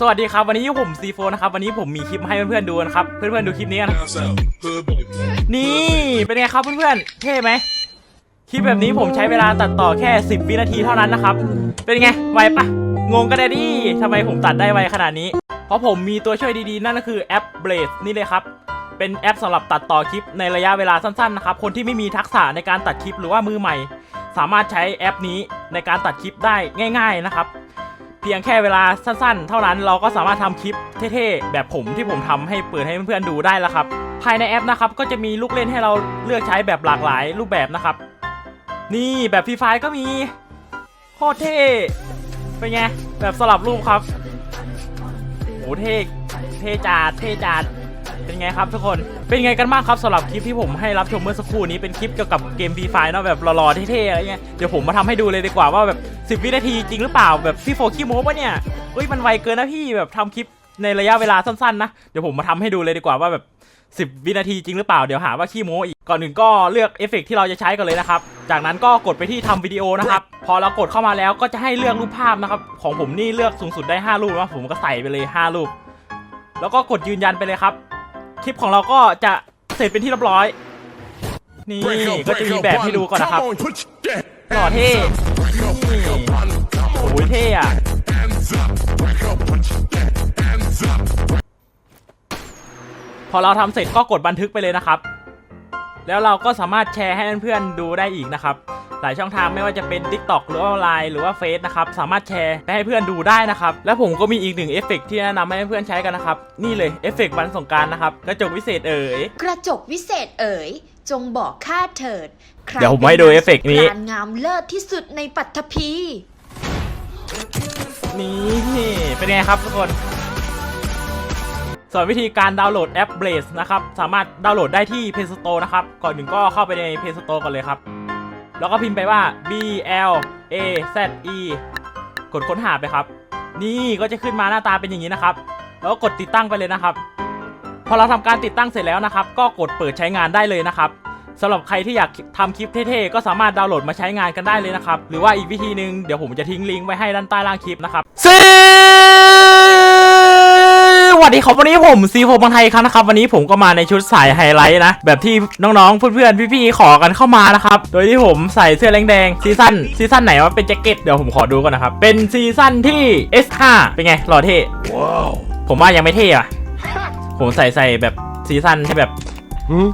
สวัสดีครับวันนี้ผมซีโฟนะครับวันนี้ผมมีคลิปมาให้เพื่อนๆดูนะครับ เพื่อนๆดูคลิปนี้กัน นี่เป็นไงครับเพื่อนๆเท่ไหมคลิปแบบนี้ผมใช้เวลาตัดต่อแค่ 10 วินาทีเท่านั้นนะครับ เป็นไงไวปะงงกันได้ดิทำไมผมตัดได้ไวขนาดนี้ เพราะผมมีตัวช่วยดีๆ นั่นก็คือแอป Blaze นี่เลยครับ เป็นแอปสำหรับตัดต่อคลิปในระยะเวลาสั้นๆนะครับ คนที่ไม่มีทักษะในการตัดคลิปหรือว่ามือใหม่ สามารถใช้แอปนี้ในการตัดคลิปได้ง่าย ๆนะครับ พียงแค่เวลาสั้นๆ เท่านั้นเราก็สามารถทำคลิปเท่ๆ แบบผมที่ผมทำให้เปิดให้เพื่อนๆดูได้แล้วครับ ภายในแอปนะครับก็จะมีลูกเล่นให้เราเลือกใช้แบบหลากหลายรูปแบบนะครับ นี่แบบฟรีไฟก็มีโคตรเท่เป็นไงแบบสลับรูปครับโอ้เท่เท่จัดเท่จัด เป็นไงครับทุกคน เป็นไงกันบ้างครับสำหรับคลิปที่ผมให้รับชมเมื่อสักครู่นี้เป็นคลิปเกี่ยวกับเกมฟรีไฟเนาะแบบหล่อๆเท่ๆอะไรเงี้ยเดี๋ยวผมมาทำให้ดูเลยดีกว่าว่าแบบ 10 วินาทีจริงหรือเปล่าแบบพี่โฟขี้โม้ปะเนี่ยเฮ้ยมันไวเกินนะพี่แบบทำคลิปในระยะเวลาสั้นๆนะเดี๋ยวผมมาทำให้ดูเลยดีกว่าว่าแบบ 10 วินาทีจริงหรือเปล่าเดี๋ยวหาว่าขี้โม้อีกก่อนอื่นก็เลือกเอฟเฟกที่เราจะใช้กันเลยนะครับจากนั้นก็กดไปที่ทำวิดีโอนะครับพอเรากดเข้ามาแล้วก็จะให้เลือกรูปภาพนะครับของผมนี่เลือกสูงสุดได้ 5 รูปนะผมก็ใส่ไปเลย 5 รูป แล้วก็กดยืนยันไปเลยครับ ลิปของเราก็จะเสร็จเป็นที่เรียบร้อย นี่ Break up, ก็จะ break มี up, แบบให้ดูก่อนนะครับ Come on, put your หล่อเท่ Break up, break up, one, come โอ้ยเท่อะ hands up. Break up, put your hands up. พอเราทำเสร็จก็กดบันทึกไปเลยนะครับ แล้วเราก็สามารถแชร์ให้เพื่อนๆดูได้อีกนะครับ หลายช่องทางไม่ว่าจะเป็น TikTok หรือว่า Line หรือว่าเฟซนะครับสามารถแชร์ไปให้เพื่อนดูได้นะครับแล้วผมก็มีอีกหนึ่งเอฟเฟกต์ที่แนะนำให้เพื่อนใช้กันนะครับนี่เลยเอฟเฟกต์วันสงกรารนะครับกระจกวิเศษเอ๋ยกระจกวิเศษเอ๋ยจงบอกข้าเถิดใครเดี๋ยวผมให้ดูเอฟเฟกต์นี้ ป็นางงามเลิศที่สุดในปัตภี นี่เป็นไงครับทุกคน ส่วนวิธีการดาวน์โหลดแอป Blaze นะครับ สามารถดาวน์โหลดได้ที่ Play Store นะครับ ก่อนหนึ่งก็เข้าไปใน Play Store ก่อนเลยครับ แล้วก็พิมพ์ไปว่า B L A Z E กดค้นหาไปครับ นี่ก็จะขึ้นมาหน้าตาเป็นอย่างนี้นะครับ แล้วก็กดติดตั้งไปเลยนะครับ พอเราทำการติดตั้งเสร็จแล้วนะครับ ก็กดเปิดใช้งานได้เลยนะครับสำหรับใครที่อยากทำคลิปเท่ๆ ก็สามารถดาวน์โหลดมาใช้งานกันได้เลยนะครับ หรือว่าอีกวิธีหนึ่งเดี๋ยวผมจะทิ้งลิงก์ไว้ให้ด้านใต้ล่างคลิปนะครับส วัสดีครับวันนี้ผมซีโฟบางไทยครับนะครับวันนี้ผมก็มาในชุดสายไฮไลท์นะ แบบที่น้องๆเพื่อนๆพี่ๆขอกันเข้ามานะครับโดยที่ผมใส่เสื้อแดงๆซีซั่นซีซั่นไหนวะเป็นแจ็คเก็ตเดี๋ยวผมขอดูก่อนนะครับ เป็นซีซั่นที่ S5 เป็นไงหล่อเท่ Wow. ผมว่ายังไม่เท่อะผมใส่ใส่แบบซีซั่นให้แบบ Hmm?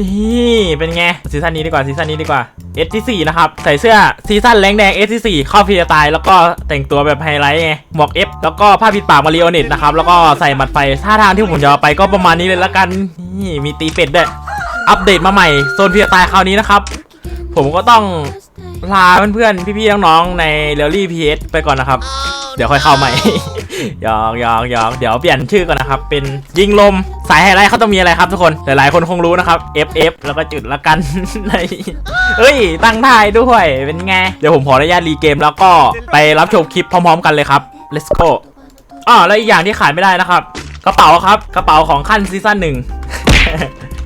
นี่เป็นไงซีซั่นนี้ดีกว่าซีซั่นนี้ดีกว่าเอสที่สี่นะครับใส่เสื้อซีซั่นแรงแดงเอสที่สี่ข้าพีตาย แล้วก็แต่งตัวแบบไฮไลท์ไงหมวกเอฟแล้วก็ผ้าปิดปากมาริโอเน็ตนะครับแล้วก็ใส่หมัดไฟท่าทางที่ผมจะไปก็ประมาณนี้เลยละกันนี่มีตีเป็ดด้วยอัปเดตมาใหม่โซนพีตายคราวนี้นะครับผมก็ต้อง ลาเพื่อนๆ พี่ๆ น้องๆ ในเรลลี่พีเอสไปก่อนนะครับ เดี๋ยวค่อยเข้าใหม่ยอกหยอกหยอกเดี๋ยวเปลี่ยนชื่อก่อนนะครับ เป็นยิงลมสายไฮไลท์เขาต้องมีอะไรครับทุกคน หลายๆ คนคงรู้นะครับ FF แล้วก็จุดละกันในเฮ้ย ตั้งท่ายด้วยเป็นไง เดี๋ยวผมขออนุญาตรีเกมแล้วก็ไปรับชมคลิปพร้อมๆ กันเลยครับ let's go อ๋อแล้วอีกอย่างที่ขาดไม่ได้นะครับ กระเป๋าครับ กระเป๋าของขั้นซีซั่นหนึ่ง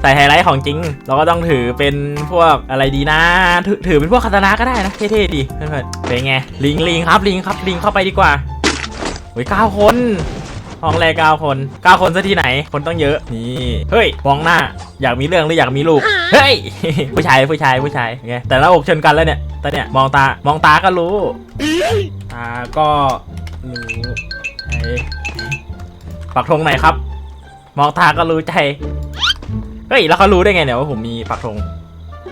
ใส่ไฮไลท์ของจริง เราก็ต้องถือเป็นพวกอะไรดีนะถือถือเป็นพวกคาตานะก็ได้นะ เท่ๆดีเพื่อนๆเป็นไง ลิงลิงครับลิงครับลิงเข้าไปดีกว่าโอ้ยเก้าคนห้องแรกเก้าคนเก้าคนซะที่ไหน คนต้องเยอะ นี่ เฮ้ย มองหน้า อยากมีเรื่องหรืออยากมีลูก เฮ้ย ผู้ชาย ผู้ชาย ผู้ชายไง แต่หน้าอกชนกันแล้วเนี่ยตอนเนี้ยมองตา มองตาก็รู้ ตาก็รู้ไอ้ปักธงไหนครับ มองตาก็รู้ใจ เฮ้ยแล้วเขารู้ได้ไงเนี่ยว่าผมมีปักธง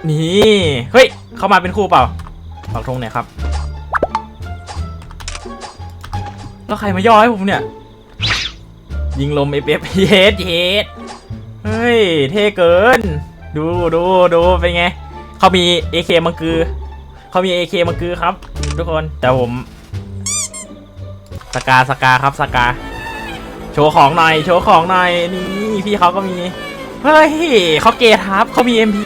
นี่เฮ้ยเข้ามาเป็นคู่เปล่าปักธงไหนครับแล้วใครมาย่อให้ผมเนี่ย ยิงลมเอฟเอฟเยสเยสเฮ้ยเท่เกิน ดูดูดูเป็นไงเขามี AK มังคือเขามี AK มังคือครับ ทุกคนแต่ผมสกาสกาครับสกา โชว์ของหน่อยโชว์ของหน่อยนี่พี่เขาก็มี เฮ้ยเขาเกทครับเขามี MP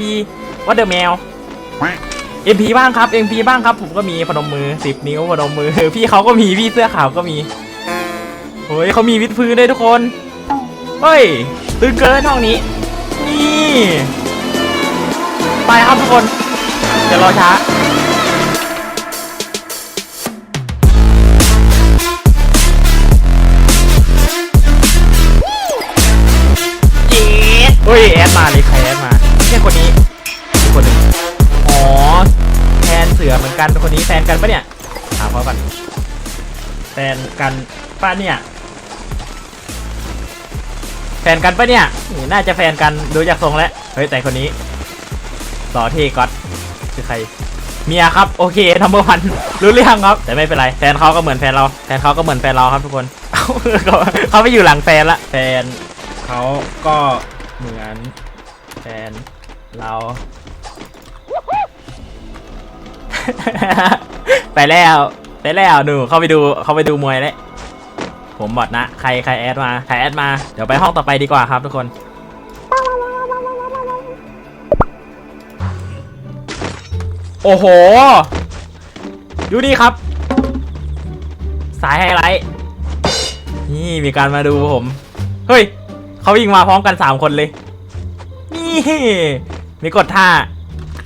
ว่าเดอะแมว MP บ้างครับ MP บ้างครับ ผมก็มีพนมมือ10นิ้วพนมมือพี่เขาก็มีพี่เสื้อขาวก็มีเฮ้ยเขามีวิดพื้นด้วยทุกคนเฮ้ยตื่นเกินห้องนี้ นี่ ไปครับทุกคนเดี๋ยวรอช้า ฮ้ยแอดมาเลยใครแอดมาเนี่ยคนนี้อีกคนหนึ่งอ๋อแฟนเสือเหมือนกันคนนี้แฟนกันปะเนี่ยถามเขาก่อนแฟนกันปะเนี่ยแฟนกันปะเนี่ยน่าจะแฟนกันดูจากทรงแล้วเฮ้ยแต่คนนี้หล่อเท่ก๊อตคือใครเมียครับโอเคทัมเบอร์วันรู้เรื่องครับ แต่ไม่เป็นไรแฟนเขาก็เหมือนแฟนเราแฟนเขาก็เหมือนแฟนเราครับทุกคนเขาไปอยู่หลังแฟนละแฟนเขาก็ เหมือนแฟนเรา ไปแล้ว ไปแล้วหนูเข้าไปดูเข้าไปดูมวยแล้วผมบอดนะ ใครใครแอดมาใครแอดมา เดี๋ยวไปห้องต่อไปดีกว่าครับทุกคนโอ้โห ดูนี่ครับ สายไฮไลท์ นี่มีการมาดูผม เฮ้ย เขายิงมาพร้อมกัน3คนเลย นี่มีกดท่า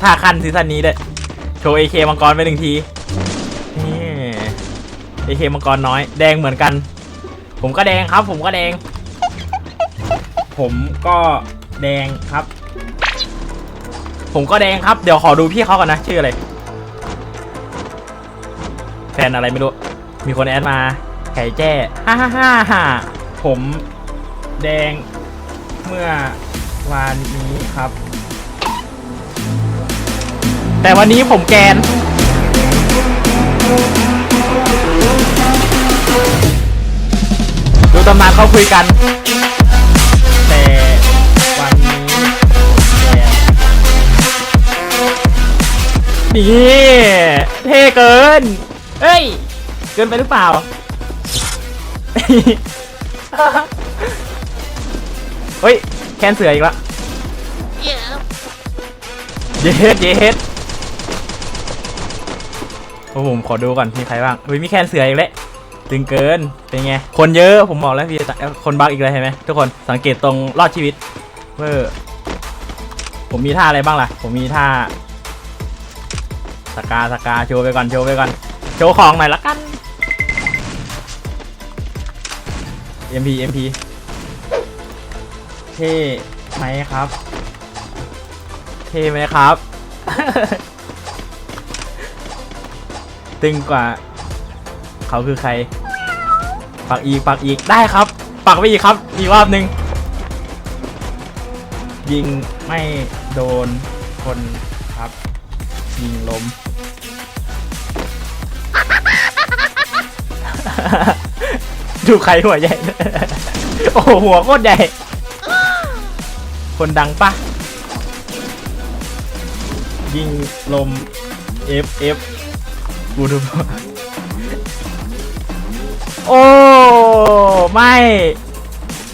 ท่าคันซีซั่นนี้ด้วยโชว์ AK มังกรไปหนึ่งทีนี่ AK มังกรน้อย แดงเหมือนกัน ผมก็แดงครับ ผมก็แดง ผมก็แดงครับ ผมก็แดงครับ เดี๋ยวขอดูพี่เขาก่อนนะ ชื่ออะไรแฟนอะไรไม่รู้ มีคนแอดมาไก่แจ้ฮ่าฮ่าฮ่าผม แดงเมื่อวานนี้ครับ แต่วันนี้ผมแกน ดูตำนานเขาคุยกัน แต่วันนี้ผมแกนนี่เท่เกิน เฮ้ย เกินไปหรือเปล่า เฮ้ย แคนเสืออีกละเย็ดเย็ดโอ้ผมขอดูก่อนมีใครบ้างเฮ้ยมีแคนเสืออีกแล้วตึงเกินเป็นไงคนเยอะผมบอกแล้วพี่คนบักอีกเลยเห็นไหมทุกคนสังเกตตรงรอดชีวิตเวอร์ผมมีท่าอะไรบ้างล่ะ ผมมีท่าสกาสกาโชว์ไปก่อนโชว์ไปก่อนโชว์ของหน่อยละกัน MP MP เท่ไหมครับ เท่ไหมครับ ตึงกว่า เขาคือใคร ปักอีกปักอีกได้ครับ ปักไปอีกครับ อีกรอบหนึ่งยิงไม่โดนคนครับ ยิงลมดูใครหัวใหญ่ โอ้โหหัวโคตรใหญ่ คนดังปะยิงลม F F กูดูโอ้ ไม่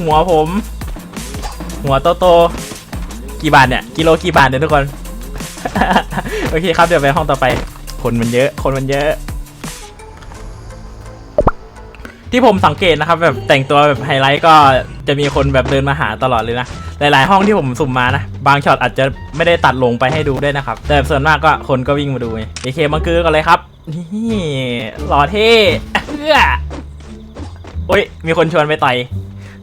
หัวผม หัวโตโตกี่บาทเนี่ย กิโลกี่บาทเนี่ยทุกคน โอเคครับ เดี๋ยวไปห้องต่อไป คนมันเยอะ คนมันเยอะ ที่ผมสังเกตนะครับแบบแต่งตัวแบบไฮไลท์ก็จะมีคนแบบเดินมาหาตลอดเลยนะ หลาย ๆ ห้องที่ผมสุ่มมานะ บางช็อตอาจจะไม่ได้ตัดลงไปให้ดูด้วยนะครับ แต่ส่วนมากก็คนก็วิ่งมาดูไงเอเคมังกือกันเลยครับ นี่หล่อเท่เอื้อโอ้ยมีคนชวนไปต่อย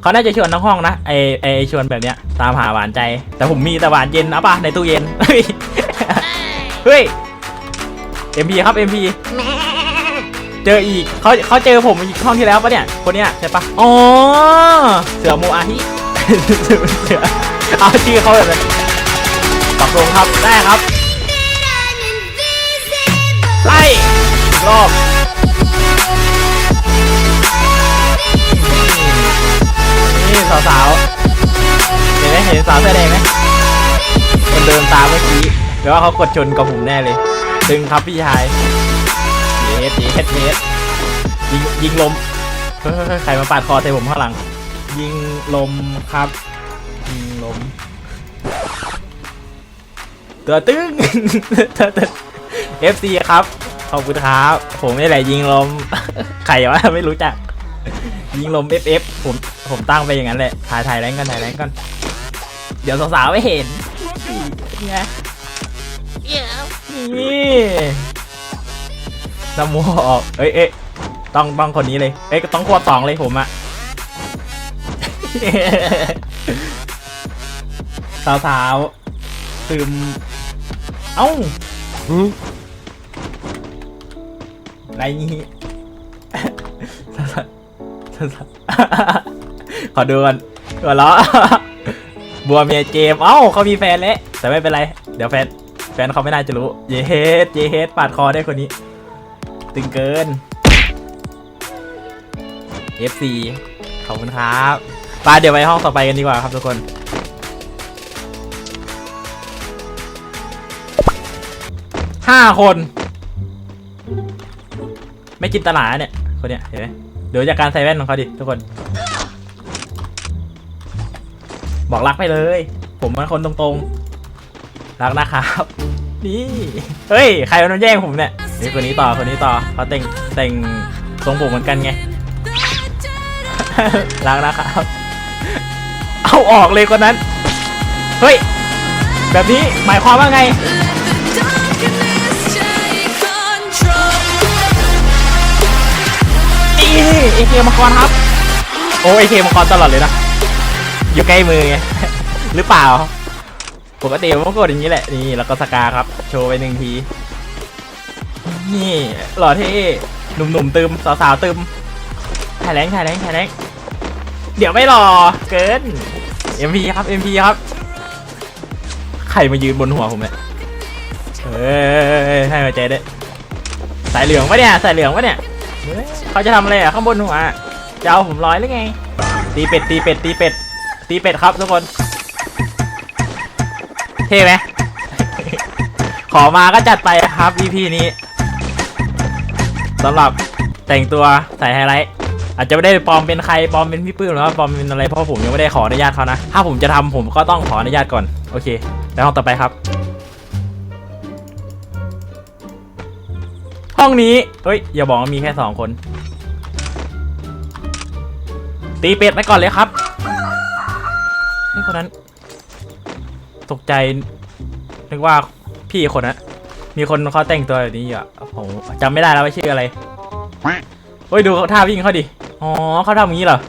เขาน่าจะชวนทั้งห้องนะไอไอชวนแบบเนี้ยตามหาหวานใจ แต่ผมมีแต่หวานเย็นนะป่ะในตู้เย็น เฮ้ยเฮ้ย MP ครับ MP เจออีกเขาเขาเจอผมอีกห้องที่แล้วปะเนี่ยคนเนี้ยใช่ปะอ๋อเสือโมอาฮิเสือเอาชื่อเขาแบบนั้นตกลงครับได้ครับ ไล่รอบนี่สาวๆเห็นไหมเห็นสาวเสื้อแดงไหมคนเดินตามเมื่อกี้แปลว่าเขากดชนกับผมแน่เลย ตึงครับพี่ชาย สเยสเยสยิงยิงลมเฮ้ยใครมาปาดคอใส่ผมข้างหลัง ยิงลมครับ ยิงลมตัวตึ้งตัวตึ้ง FC ครับ ขอบคุณครับ ผมนี่แหละยิงลม ใครวะไม่รู้จัก ยิงลม FF ผมผมตั้งไปอย่างนั้นแหละ ถ่ายถ่ายแรงกันถ่ายแรงกันเดี๋ยวสาวๆไม่เห็นนี่ไงนี่ สมูออกเอ้ยเอ้ยต้องต้องคนนี้เลย เอ้ยต้องควบสองเลยผมอะสาวสาวๆซึมเอ้าอะไรงี้สาวๆสาวๆขอดูก่อนหัวเราะบัวเมียเจมส์เอ้าเขามีแฟนแล้วแต่ไม่เป็นไร เดี๋ยวแฟน แฟนเขาไม่น่าจะรู้ เยเฮดเยเฮดปาดคอได้คนนี้ ตึงเกิน FC ขอบคุณครับไปเดี๋ยวไปห้องต่อไปกันดีกว่าครับทุกคน ห้าคน ไม่จินตลาเนี่ย คนเนี้ยเห็นไหมเดี๋ยวจากการใส่แว่นของเขาดิทุกคน บอกรักไปเลย ผมเป็นคนตรงๆ รักนะครับ นี่ เฮ้ย ใครมันแย่งผมเนี่ย นี่คนนี้ต่อคนนี้ต่อเขาแต่งแต่งทรงผมเหมือนกันไงรักนะครับ เอาออกเลยคนนั้น เฮ้ย แบบนี้หมายความว่าไง นี่เอเคมังกรครับ โอ้เอเคมังกรตลอดเลยนะ อยู่ใกล้มือไง หรือเปล่า ปกติผมก็กดอย่างนี้แหละ นี่แล้วก็สกาครับ โชว์ไปหนึ่งที นี่หล่อเท่หนุ่มๆตึมสาวๆตึมถ่ายแรงถ่ายแรงถ่ายแรงเดี๋ยวไม่รอเกิน MP ครับ MP ครับ ใครมายืนบนหัวผมเนี่ยเอ้ยให้หัวใจด้สายเหลืองปะเนี่ยสายเหลืองปะเนี่ยเขาจะทำอะไรอะข้างบนหัวจะเอาผมร้อยหรือไง ตีเป็ดตีเป็ดตีเป็ดตีเป็ดครับทุกคน เท่ไหมขอมาก็จัดไปครับ EP นี้ สำหรับแต่งตัวใส่ไฮไลท์อาจจะไม่ได้ปลอมเป็นใครปลอมเป็นพี่ปื้มหรือว่าปลอมเป็นอะไรเพราะผมยังไม่ได้ขออนุญาตเขานะ ถ้าผมจะทำผมก็ต้องขออนุญาตก่อนโอเค แล้วห้องต่อไปครับ ห้องนี้เฮ้ยอย่าบอกว่ามีแค่สองคน ตีเป็ดไปก่อนเลยครับนี่คนนั้น ตกใจนึกว่าพี่คนนั้น มีคนเขาแต่งตัวแบบนี้อยู่อะผมจำไม่ได้แล้วว่าชื่ออะไรเฮ้ยดูเขาท่าวิ่งเขาดิ อ๋อเขาทำอย่างนี้เหรอ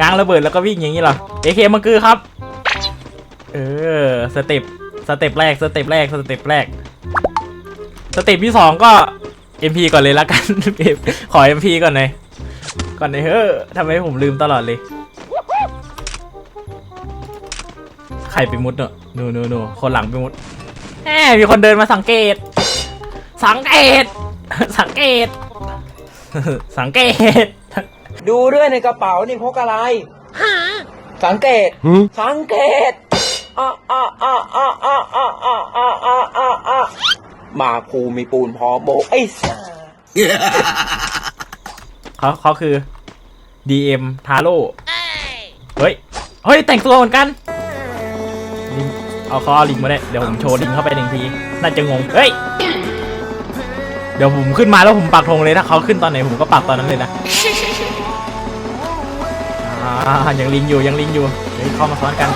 ง้างระเบิดแล้วก็วิ่งอย่างนี้เหรอ เอเคมังคือครับ เออ สเต็ป สเต็ปแรก สเต็ปแรก สเต็ปแรก สเต็ปที่สองก็ MP ก่อนเลยละกัน ขอ MP ก่อนเลยก่อนเลยเฮ้อทำไมผมลืมตลอดเลย ใครไปมุดเนอะนูนูนูคนหลังไปมุด แหมมีคนเดินมาสังเกต สังเกต สังเกต สังเกต ดูด้วยในกระเป๋านี่พกอะไร สังเกต สังเกตอะอะอะอะอะอะอะอะอะอะอะมาภูมีปูนพอโบกไอ้สัสเขาเขาคือ DM ทาโร่เฮ้ย เฮ้ย แต่งตัวเหมือนกันลิง เอาเขาเอาลิงมาได้เดี๋ยวผมโชว์ลิงเข้าไปหนึ่งที น่าจะงง เฮ้ย เดี๋ยวผมขึ้นมาแล้วผมปักธงเลยถ้าเขาขึ้นตอนไหนผมก็ปักตอนนั้นเลยนะอ่ายังลิงอยู่ยังลิงอยู่เฮ้ยเข้ามาซ้อนกัน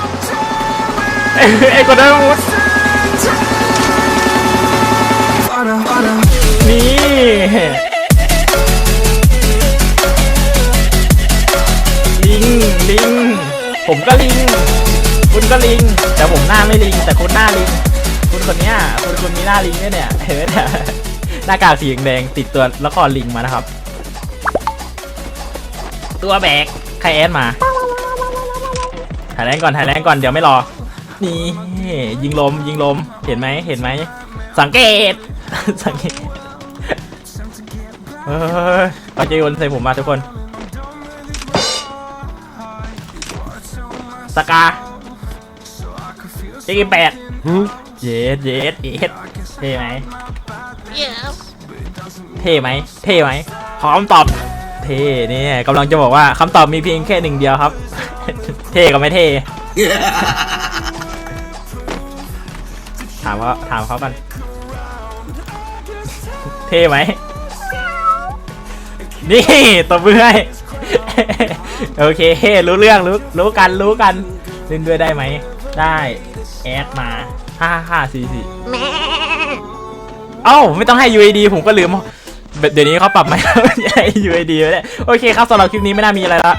เอ้ยไอ้กดได้มุดนี่ลิงลิงผมก็ลิง ก็ลิง แต่ผมหน้าไม่ลิง แต่คุณหน้าลิงคุณคนเนี้ยคุณคุณมีหน้าลิงด้วยเนี่ยเห็นไหมเนี่ยหน้ากากสีแดงติดตัวแล้วก็ลิงมานะครับ ตัวแบกใครแอดมาถ่ายแรงก่อนถ่ายแรงก่อนเดี๋ยวไม่รอ นี่ยิงลมยิงลมเห็นไหมเห็นไหมสังเกตสังเกตเฮ้ยเขาจโยนใส่ผมมาทุกคนสกา เจ็กแปดเย็ดเย็ดเย็ดเท่ไหมเท่ไหมเท่ไหมพร้อมตอบ เท่เนี่ยกำลังจะบอกว่าคำตอบมีเพียงแค่หนึ่งเดียวครับ เท่กับไม่เท่ถามเขาถามเขากันเท่ไหมนี่ตบมือให้โอเครู้เรื่องรู้รู้กันรู้กันเล่นด้วยได้ไหมได้ แอดมาห้าห้าสี่สี่เอ้าไม่ต้องให้ UAD ผมก็ลืมเดี๋ยวนี้เขาปรับใหม่ให้ UAD ไปแล้วโอเคครับสำหรับคลิปนี้ไม่น่ามีอะไรละ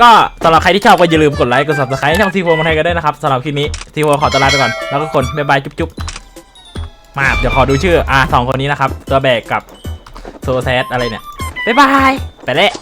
ก็สำหรับใครที่ชอบก็อย่าลืมกดไลค์กด subscribe ช่องซีโฟมาไทยกันด้วยนะครับสำหรับคลิปนี้ซีโฟขอตัวลาไปก่อน แล้วก็คนบ๊ายบายจุ๊บจุ๊บมาเดี๋ยวขอดูชื่ออ่าสองคนนี้นะครับ ตัวแบกกับโซแซดอะไรเนี่ยบ๊ายบายไปแล้ว